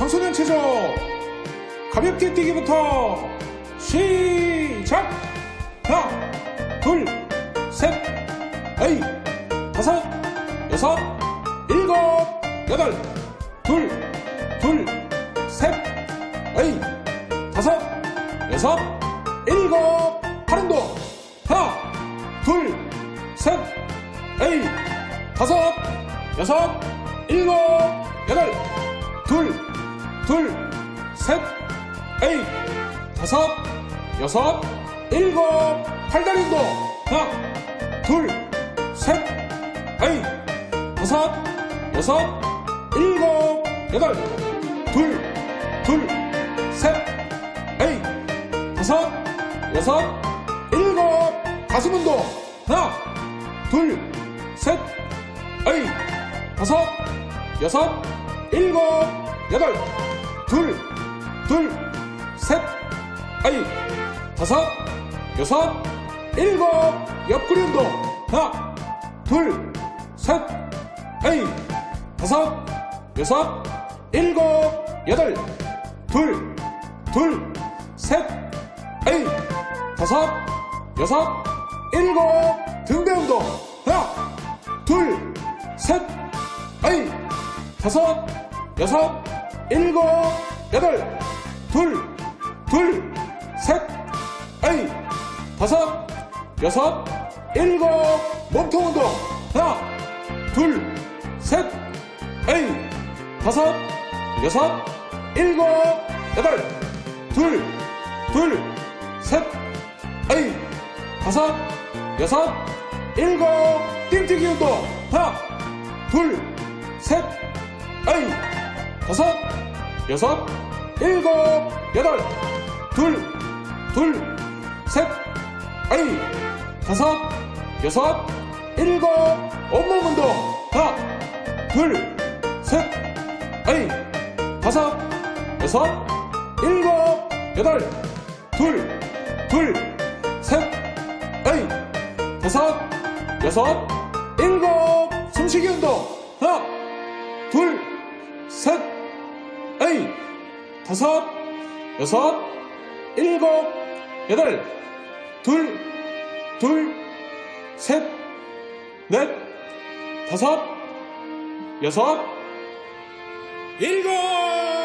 청소년 체조 가볍게 뛰기부터 시작! 하나 둘셋 에이! 다섯 여섯 일곱 여덟! 둘둘셋 에이! 다섯 여섯 일곱! 팔 운동! 하나 둘셋 에이! 다섯 여섯 일곱 여덟! 둘 둘 셋 에이 다섯 여섯 일곱. 팔다리 운동. 하나 둘 셋 에이 다섯 여섯 일곱. 여덟. 둘 둘 셋 에이 다섯 여섯 일곱. 가슴 운동. 하나 둘 셋 에이 다섯 여섯 일곱. 여덟 둘 둘 셋. 에이 다섯 여섯 일곱. 옆구리 운동 하나 둘 셋. 에이 다섯 여섯 일곱 여덟. 둘 둘 셋. 에이 다섯 여섯 일곱. 등대 운동 하나 둘 셋. 에이 다섯 여섯 일곱 여덟 둘 둘 셋 에이 다섯 여섯 일곱. 몸통 운동. 하나 둘 셋 에이 다섯 여섯 일곱 여덟 둘 둘 셋 에이 다섯 여섯 일곱. 띵뛰기 운동. 하나 둘 셋 에이 다섯 여섯 일곱 여덟. 둘 둘 셋. 에이 다섯 여섯 일곱. 온몸 운동. 하나 둘 셋. 에이 다섯 여섯 일곱 여덟. 둘 둘 셋. 에이 다섯 여섯 일곱. 숨쉬기 운동. 하나 에이 다섯 여섯 일곱 여덟 둘 둘 셋 넷 다섯 여섯 일곱